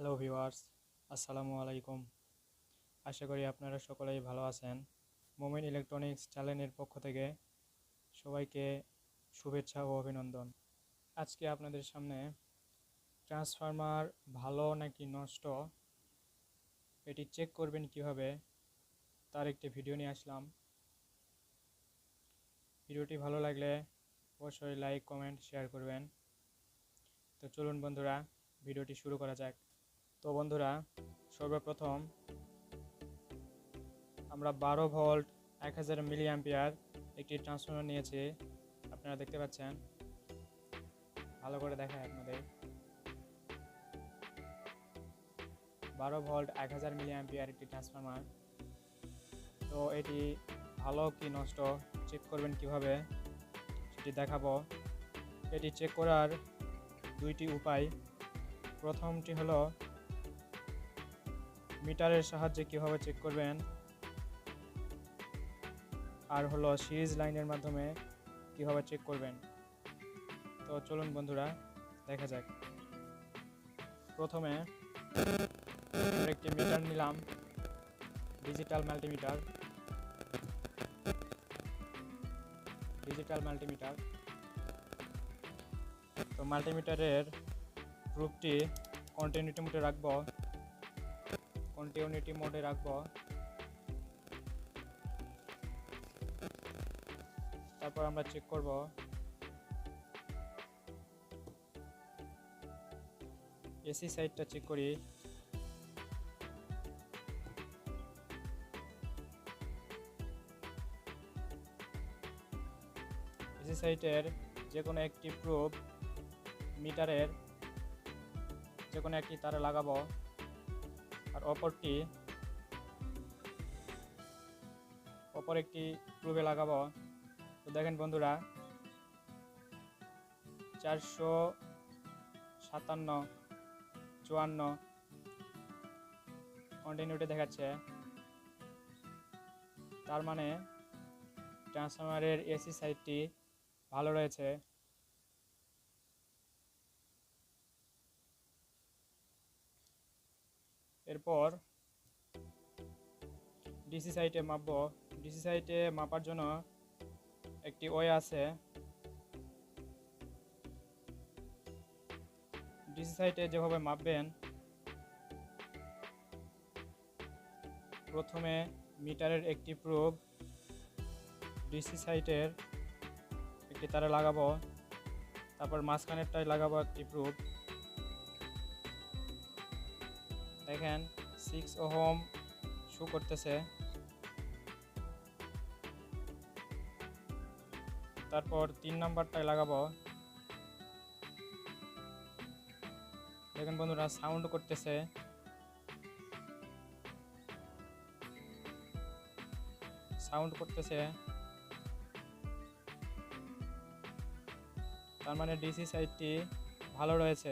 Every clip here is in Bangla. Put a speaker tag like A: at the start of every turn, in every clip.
A: হ্যালো ভিউয়ার্স আসসালামু আলাইকুম আশা করি আপনারা সকলেই ভালো আছেন। মোমেন ইলেকট্রনিক্স চ্যানেলের পক্ষ থেকে সবাইকে শুভেচ্ছা ও অভিনন্দন। আজকে আপনাদের সামনে ট্রান্সফরমার ভালো নাকি নষ্ট, এটি চেক করবেন কীভাবে, তার একটি ভিডিও নিয়ে আসলাম। ভিডিওটি ভালো লাগলে অবশ্যই লাইক কমেন্ট শেয়ার করবেন। তো চলুন বন্ধুরা, ভিডিওটি শুরু করা যাক। তো বন্ধুরা, সর্বপ্রথম আমরা বারো ভোল্ট, এক হাজার মিলি অ্যাম্পিয়ার একটি ট্রান্সফর্মার নিয়েছি। আপনারা দেখতে পাচ্ছেন। ভালো করে দেখায় আপনাদের। বারো ভোল্ট, এক হাজার মিলি অ্যাম্পিয়ার একটি ট্রান্সফর্মার। তো এটি ভালো কি নষ্ট? চেক করবেন কীভাবে? সেটি দেখাবো। এটি চেক করার দুইটি উপায়। প্রথমটি হলো মিটারের সাহায্যে কীভাবে চেক করবেন? আর হলো সিরিজ লাইনের মাধ্যমে কীভাবে চেক করবেন? তো চলুন বন্ধুরা, দেখা যাক। প্রথমে একটি মিটার নিলাম ডিজিটাল মাল্টিমিটার ডিজিটাল মাল্টিমিটার তো মাল্টিমিটারের প্রুফটি কন্টিনিউটি মোডে রাখব। কন্টিনিউটি মোডে রাখব। তারপর আমরা চেক করব। এসি সাইডটা চেক করি। এসি সাইটের যে কোনো একটি প্রুফ মিটারের যে কোনো একটি তারে লাগাবো। আর অপরটি, অপর একটি প্রুফে লাগাবো। তো দেখেন বন্ধুরা, চারশো সাতান্ন, চুয়ান্ন কন্টিনিউটি দেখাচ্ছে। তার মানে ট্রান্সফরমারের এসি সাইডটি ভালো রয়েছে। এরপর ডিসি সাইটে মাপবো। ডিসি সাইটে মাপার জন্য একটি ওয়ে আছে। ডিসি সাইটে যেভাবে মাপবেন, প্রথমে মিটারের একটি প্রুফ ডিসি সাইটের একটি তারে লাগাবো। তারপর মাঝখানেরটায় লাগাবো একটি প্রুফ দেখেন সিক্স ওহম শু করতেছে। তারপর তিন নাম্বারটায় লাগাবো। দেখেন বন্ধুরা সাউন্ড করতেছে। সাউন্ড করতেছে। তার মানে ডিসি সাইডটি ভালো রয়েছে।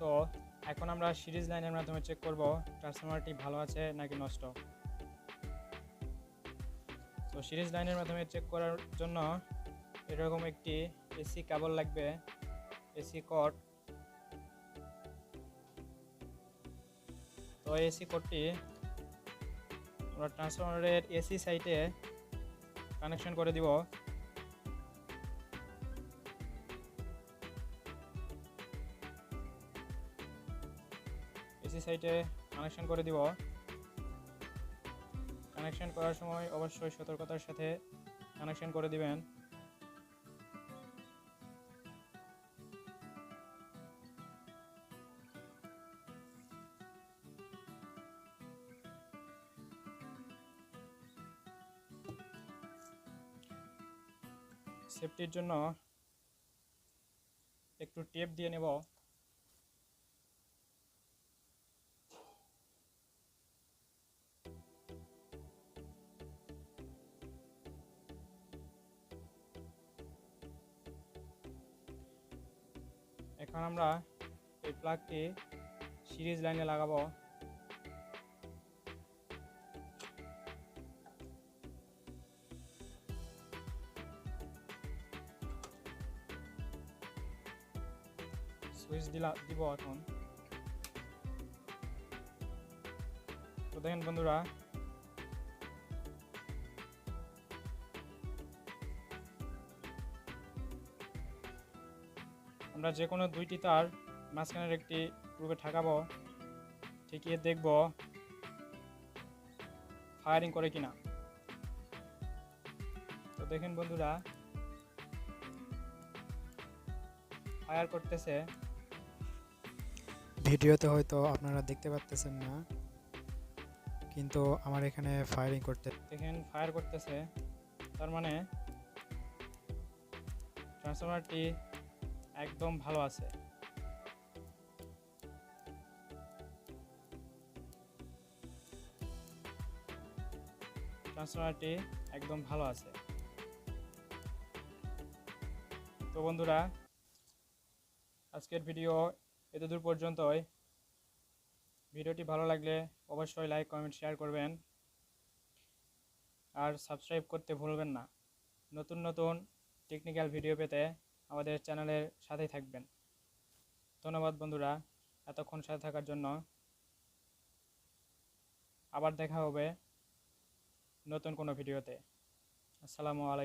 A: তো এখন আমরা সিরিজ লাইনের মাধ্যমে চেক করব ট্রান্সফরমারটি ভালো আছে নাকি নষ্ট? তো সিরিজ লাইনের মাধ্যমে চেক করার জন্য এরকম একটি এসি কেবল লাগবে এসি কট তো এসি কোডটি আমরা ট্রান্সফরমারের এসি সাইটে কানেকশন করে দিব। এসি সাইটে কানেকশন করে দিব কানেকশন করার সময় অবশ্যই সতর্কতার সাথে কানেকশন করে দিবেন। সেফটির জন্য একটু টেপ দিয়ে নেব। এখন আমরা এই প্লাগটি সিরিজ লাইনে লাগাবো। সুইচ দিলা দিব এখন। তো দেখেন বন্ধুরা আমরা যে কোনো দুইটি তার মাঝখানের একটি গ্রুপে ঠাকাবো ঠেকিয়ে দেখব ফায়ারিং করে কিনা। তো দেখেন বন্ধুরা ফায়ার করতেছে।
B: ভিডিওতে হয়তো আপনারা দেখতে পাচ্তেছেন না কিন্তু আমার এখানে ফায়ারিং করতে
A: দেখেন ফায়ার করতেছে তার মানে ট্রান্সফরমারটি একদম ভালো আছে। ট্রান্সফরমারটি একদম ভালো আছে। তো বন্ধুরা, আজকের ভিডিও এতদূর পর্যন্তই। ভিডিওটি ভালো লাগলে অবশ্যই লাইক, কমেন্ট, শেয়ার করবেন। আর সাবস্ক্রাইব করতে ভুলবেন না। নতুন নতুন টেকনিক্যাল ভিডিও পেতে আমাদের চ্যানেলের সাথেই থাকবেন। ধন্যবাদ বন্ধুরা, এতক্ষণ সাথে থাকার জন্য। আবার দেখা হবে নতুন কোনো ভিডিওতে। আসসালামু আলাইকুম।